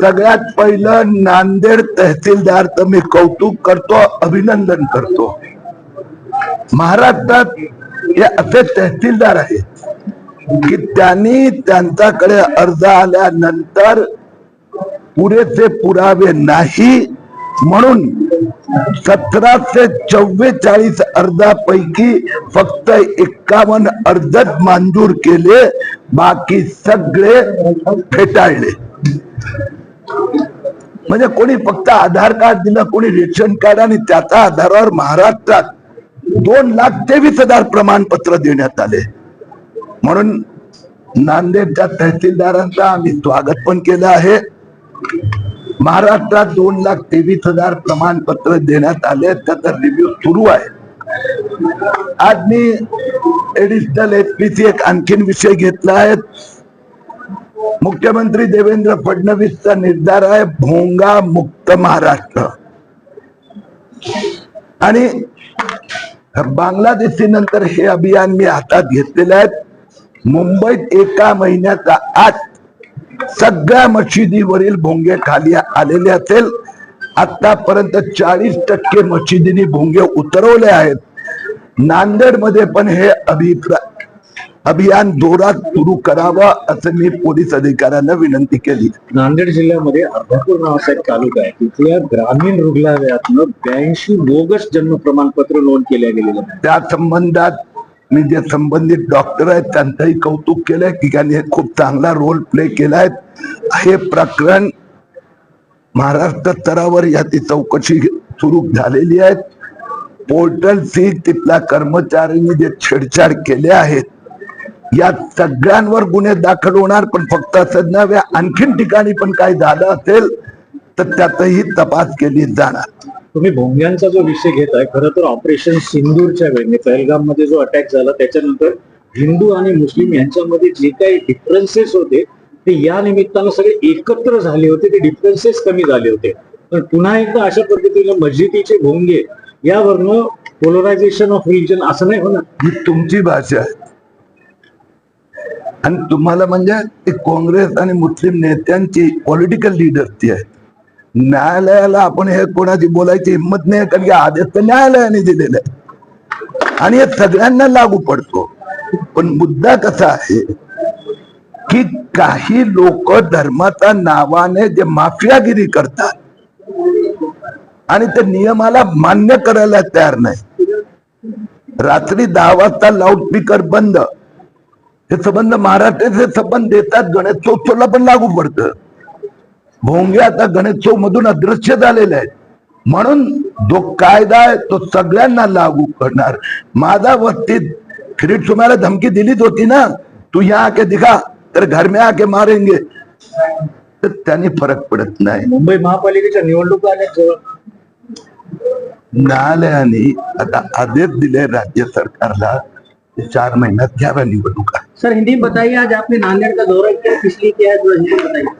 सगळ्यात पहिलं नांदेड तहसीलदारचं मी कौतुक करतो अभिनंदन करतो. महाराष्ट्रात हे असे तहसीलदार आहेत की त्यांनी त्यांच्याकडे अर्ज आल्यानंतर पुरेसे पुरावे नाही म्हणून सतराशे चव्वेचाळीस अर्जापैकी फक्त एक्कावन्न अर्जच मंजूर केले बाकी सगळे फेटाळले. म्हणजे कोणी फक्त आधार कार्ड दिलं कोणी रेशन कार्ड आणि त्याच्या आधारावर महाराष्ट्रात दोन लाख तेवीस हजार प्रमाणपत्र देण्यात आले. म्हणून नांदेडच्या तहसीलदारांचा आम्ही स्वागत पण केलं आहे. महाराष्ट्रात दोन लाख तेवीस हजार प्रमाणपत्र देण्यात आले. त्याचा रिव्ह्यू सुरू आहे. आज मी एडिशनल एसपीसी एक आणखीन विषय घेतला आहे. मुख्यमंत्री देवेंद्र फडणवीसचा निर्धार आहे भोंगा मुक्त महाराष्ट्र. आणि बांगलादेशी नंतर हे अभियान मी हातात घेतलेलं आहे. मुंबईत एका महिन्याचा आत सगळ्या मशिदीवरील भोंगे खाली आलेले असेल. आतापर्यंत चाळीस टक्के मशिदीने भोंगे उतरवले आहेत. नांदेडमध्ये पण हे अभिप्राय अभियान जोरात सुरू करावं असं मी पोलीस अधिकाऱ्यांना विनंती केली. नांदेड जिल्ह्यामध्ये अर्धापूर नावाचा एक तालुका आहे. तिथल्या ग्रामीण रुग्णालयातनं ब्याऐंशी बोगस जन्म प्रमाणपत्र नोंद केल्या गेलेलं आहे त्या संबंधात मी जे संबंधित डॉक्टर आहेत त्यांचंही कौतुक केलंय की त्यांनी एक खूप चांगला रोल प्ले केलाय हे प्रकरण महाराष्ट्र स्तरावर याची चौकशी सुरू झालेली आहे. पोर्टल सी तिथल्या कर्मचाऱ्यांनी जे छेडछाड केले आहेत या सगळ्यांवर गुन्हे दाखल होणार पण फक्त असं नव्हे आणखीन ठिकाणी पण काही झालं असेल तर त्यातही तपास केली जाणार. तुम्ही भोंग्यांचा जो विषय घेत आहे खरं तर ऑपरेशन सिंदूरच्या वेळी पहलगाममध्ये जो अटॅक झाला त्याच्यानंतर हिंदू आणि मुस्लिम यांच्यामध्ये जे काही डिफरन्सेस होते ते या निमित्तानं सगळे एकत्र झाले होते ते डिफरन्सेस कमी झाले होते. पण पुन्हा एकदा अशा पद्धतीनं मस्जिदीचे भोंगे यावरनं पोलरायझेशन ऑफ रिलीजन असं नाही होणार. ही तुमची भाषा आहे. आणि तुम्हाला म्हणजे ते काँग्रेस आणि मुस्लिम नेत्यांची पॉलिटिकल लीडर्सची आहे न्यायालयाला आपण हे कोणाची बोलायची हिंमत नाही कारण की आदेश तर न्यायालयाने दिलेला आहे आणि हे सगळ्यांना लागू पडतो. पण मुद्दा कसा आहे की काही लोक धर्माच्या नावाने जे माफियागिरी करतात आणि ते नियमाला मान्य करायला तयार नाही. रात्री दहा वाजता लाऊडस्पीकर बंद. हे संबंध महाराष्ट्राचे संबंध देतात गणेशोत्सवला पण लागू पडतं. भोंगे आता गणेशोत्सव मधून अदृश्य झालेले आहेत. म्हणून जो कायदा आहे तो सगळ्यांना लागू करणार. माझा वस्तीत किरीट तुम्हाला धमकी दिलीच होती ना तू यहाँ आके दिखा तर घर में आके मारेंगे. तर त्यांनी फरक पडत नाही. मुंबई महापालिकेच्या निवडणुका न्यायालयाने आता आदेश दिले राज्य सरकारला चार महिन्यात घ्याव्या निवडणुका. सर हिंदी में बताइए आज आपने नांदेड़ का दौरा किया किस लिए है थोड़ा हिंदी बताइए।